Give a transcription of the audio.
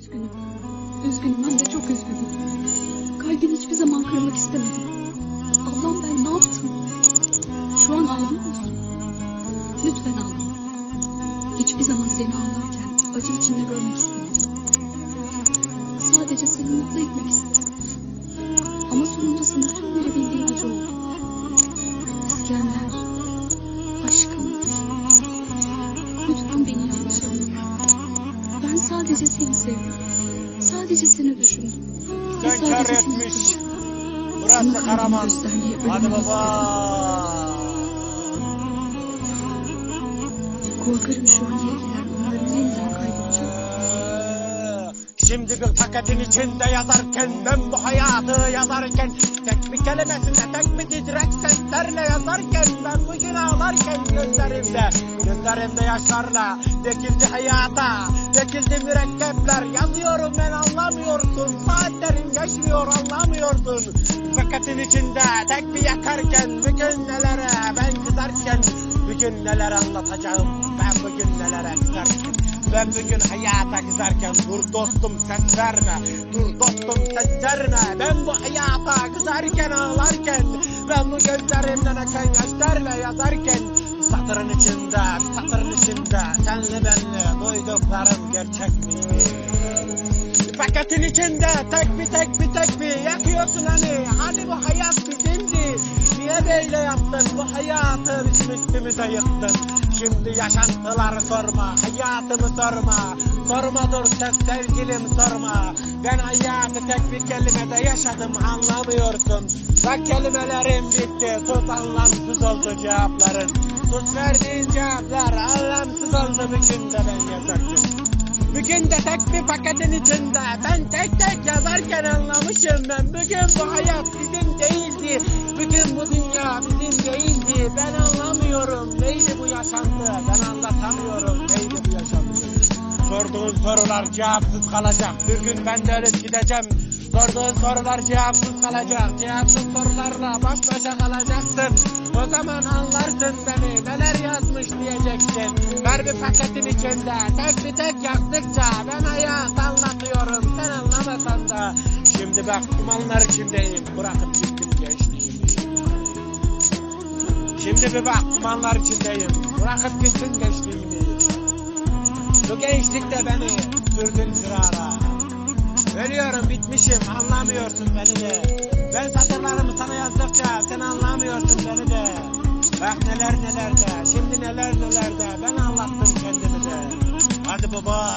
Üzgünüm. Üzgünüm hem de çok üzgünüm. Kalbini hiçbir zaman kırmak istemedim. Allah'ım ben ne yaptım? Şu an ağlıyor musun? Lütfen ağlama. Hiçbir zaman seni ağlarken acı içinde görmek istemedim. Sadece seni mutlu etmek istedim. Ama sonunda sana tüm verebildiğim acı oldu. İskender, sadece seni sevdim. Sadece seni düşündüm. Ve Sen sadece kar seni etmiş. istedim. Burası Karaman. göstermeye Hadi ölümünü baba. Korkarım şu an yediler onların kaybolacak. Şimdi bir paketin içinde yazarken ben bu hayatı yazarken tek bir kelimesinde tek bir titrek seslerle yazarken ben bugün ağlarken gözlerimde gözlerimde yaşlarla döküldü hayata döküldü mürekkepler. Yazıyorum ben anlamıyorsun. Saatlerim geçmiyor anlamıyorsun. Paketin içinde tek bir yakarken bugün nelere ben kızarken bugün neler anlatacağım ben bugün nelere kızarken ben bugün hayata kızarken dur dostum ses verme. Dur dostum ses verme. Ben bu hayata kızarken ağlarken Ben bu gözlerimden akan yaşlarla yazarken Satırın içinde satırın içinde Senle benle duyduklarım gerçek miydi? Paketin içinde tek bir tek bir tek bir yakıyorsun hani. Hani bu hayat bizimdi Niye böyle yaptın? Bu hayatı bizim üstümüze yıktın Şimdi yaşantıları sorma hayatımı sorma. Sorma dur sen sevgilim sorma. Ben hayatı tek bir kelimede yaşadım anlamıyorsun. Bak kelimelerim bitti sus anlamsız oldu cevapların. Sus verdiğin cevaplar anlamsız oldu bugün de ben yazarken Bugün de tek bir paketin içinde ben tek tek yazarken anlamışım ben. Bugün bu hayat bizim yaşantı Ben anlatamıyorum. Neydi bu yaşantı Sorduğun sorular cevapsız kalacak. Bir gün ben de ölüp gideceğim. Sorduğun sorular cevapsız kalacak. Cevapsız sorularla baş başa kalacaksın. O zaman anlarsın beni. Neler yazmış diyeceksin. Ver bir paketin içinde. Tek bir tek yaktıkça Ben hayat anlatıyorum. Sen anlamasan da. Şimdi bak dumanlar içindeyim. Bırakıp gittim gençliğimi. Şimdi bir bak dumanlar içindeyim Bırakıp gittin gençliğimi. Bu gençlikte beni sürdün firara. Ölüyorum bitmişim anlamıyorsun beni de. Ben satırlarımı sana yazdıkça sen anlamıyorsun beni de. Bak neler neler de şimdi neler neler de ben anlattım kendimi de. Hadi baba